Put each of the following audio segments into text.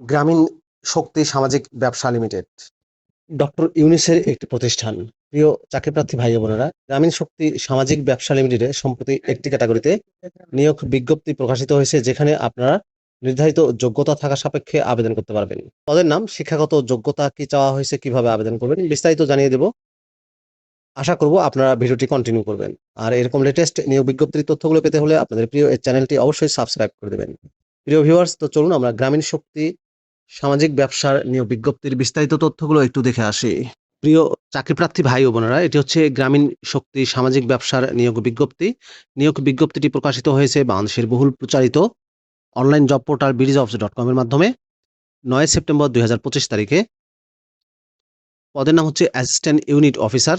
গ্রামীণ শক্তি সামাজিক ব্যবসা লিমিটেড। ডক্টর ইউনিসের একটি প্রতিষ্ঠান। প্রিয় চাকরিপ্রার্থী ভাই বোনেরা, গ্রামীণ শক্তি সামাজিক ব্যবসা লিমিটেডে সম্প্রতি একটি ক্যাটাগরিতে নিয়োগ বিজ্ঞপ্তি প্রকাশিত হয়েছে, যেখানে আপনারা নির্ধারিত যোগ্যতা থাকা সাপেক্ষে আবেদন করতে পারবেন। তাদের নাম, শিক্ষাগত যোগ্যতা কি চাওয়া হয়েছে, কীভাবে আবেদন করবেন, বিস্তারিত জানিয়ে দেব। আশা করব আপনারা ভিডিওটি কন্টিনিউ করবেন। আর এরকম লেটেস্ট নিয়োগ বিজ্ঞপ্তির তথ্যগুলো পেতে হলে আপনাদের প্রিয় এই চ্যানেলটি অবশ্যই সাবস্ক্রাইব করে দেবেন। প্রিয় ভিউয়ার্স তো চলুন আমরা গ্রামীণ শক্তি সামাজিক ব্যবসার নিয়োগ বিজ্ঞপ্তির বিস্তারিত তথ্যগুলো একটু দেখে আসি। প্রিয় চাকরিপ্রার্থী ভাই ও বোনেরা, এটি হচ্ছে গ্রামীণ শক্তি সামাজিক ব্যবসার নিয়োগ বিজ্ঞপ্তি। নিয়োগ বিজ্ঞপ্তিটি প্রকাশিত হয়েছে বাংলাদেশের বহুল প্রচারিত online job portal BD jobs dot কমের মাধ্যমে, নয় সেপ্টেম্বর দুই হাজার পঁচিশ তারিখে। পদের নাম হচ্ছে অ্যাসিস্ট্যান্ট ইউনিট অফিসার,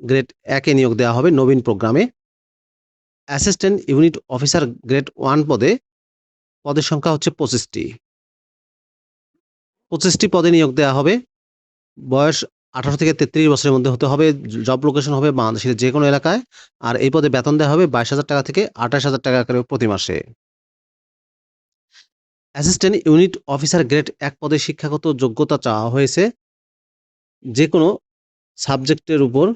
গ্রেড একে নিয়োগ দেওয়া হবে নবীন প্রোগ্রামে। Assistant unit officer grade one পদে, পদের সংখ্যা হচ্ছে পঁচিশটি। পঁচিশটি পদে নিয়োগ দেওয়া হবে। বয়স আঠারো থেকে তেত্রিশ বছরের মধ্যে হতে হবে। জব লোকেশন হবে বাংলাদেশের যে কোনো এলাকায়। আর এই পদে বেতন দেওয়া হবে বাইশ হাজার টাকা থেকে আঠাশ হাজার টাকা করে প্রতি মাসে। অ্যাসিস্ট্যান্ট ইউনিট অফিসার গ্রেড এক পদে শিক্ষাগত যোগ্যতা চাওয়া হয়েছে। যে কোনো সাবজেক্টের উপর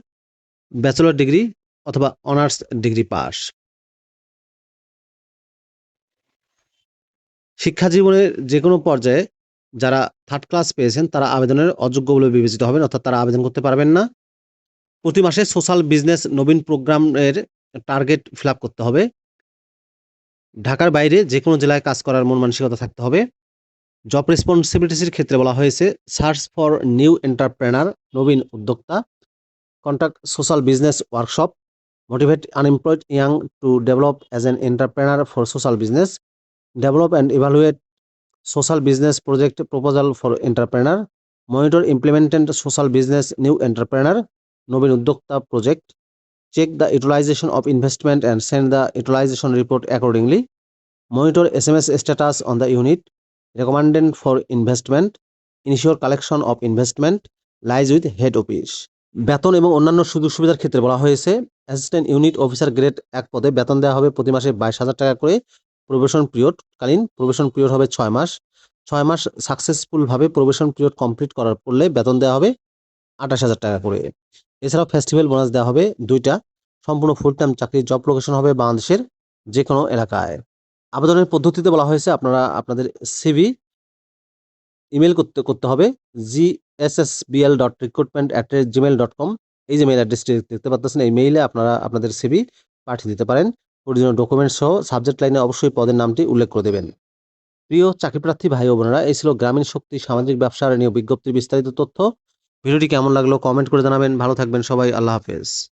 ব্যাচেলর ডিগ্রি অথবা অনার্স ডিগ্রি পাস। শিক্ষা জীবনের যে কোনো পর্যায়ে যারা থার্ড ক্লাস পেয়েছেন, তারা আবেদনের অযোগ্য বলে বিবেচিত হবেন, অর্থাৎ তারা আবেদন করতে পারবেন না। প্রতি মাসে সোশ্যাল বিজনেস নবীন প্রোগ্রামের টার্গেট ফিল করতে হবে। ঢাকার বাইরে যে কোনো জেলায় কাজ করার মন মানসিকতা থাকতে হবে। জব রেসপন্সিবিলিটিসের ক্ষেত্রে বলা হয়েছে সার্চ ফর নিউ এন্টারপ্রেনার নবীন উদ্যোক্তা। Contact social business workshop motivate unemployed young to develop as an entrepreneur for social business develop and evaluate social business project proposal for entrepreneur monitor implement social business new entrepreneur নবীন উদ্যোক্তা project check the utilization of investment and send the utilization report accordingly monitor S M S status on the unit recommended for investment ensure collection of investment lies with head office বেতন এবং অন্যান্য সুযোগ সুবিধার ক্ষেত্রে বলা হয়েছে assistant unit officer grade এক পদে বেতন দেওয়া হবে প্রতি মাসে বাইশ হাজার টাকা করে। প্রবেশন পিরিয়ড কালীন প্রবেশন পিরিয়ড হবে ছয় মাস। ছয় মাস সাকসেসফুলভাবে প্রবেশন পিরিয়ড কমপ্লিট করার পড়লে বেতন দেওয়া হবে আঠাশ হাজার টাকা করে। এছাড়াও ফেস্টিভ্যাল বোনাস দেওয়া হবে দুইটা। সম্পূর্ণ ফুল টাইম চাকরির জব লোকেশন হবে বাংলাদেশের যে কোনো এলাকায়। আবেদনের পদ্ধতিতে বলা হয়েছে আপনারা আপনাদের সিভি ইমেল করতে করতে হবে G S S B L dot recruitment at Gmail dot com এই যে মেইল অ্যাড্রেসটি দেখতে পাচ্ছেন, এই মেইলে আপনারা আপনাদের সিভি পাঠিয়ে দিতে পারেন। প্রয়োজনীয় ডকুমেন্ট সহ সাবজেক্ট লাইনে অবশ্যই পদের নামটি উল্লেখ করে দেবেন। প্রিয় চাকরিপ্রার্থী ভাই বোনেরা, এই ছিল গ্রামীণ শক্তি সামাজিক ব্যবসার নিয়ে বিজ্ঞপ্তির বিস্তারিত তথ্য। ভিডিওটি কেমন লাগল কমেন্ট করে জানাবেন। ভালো থাকবেন সবাই। আল্লাহ হাফেজ।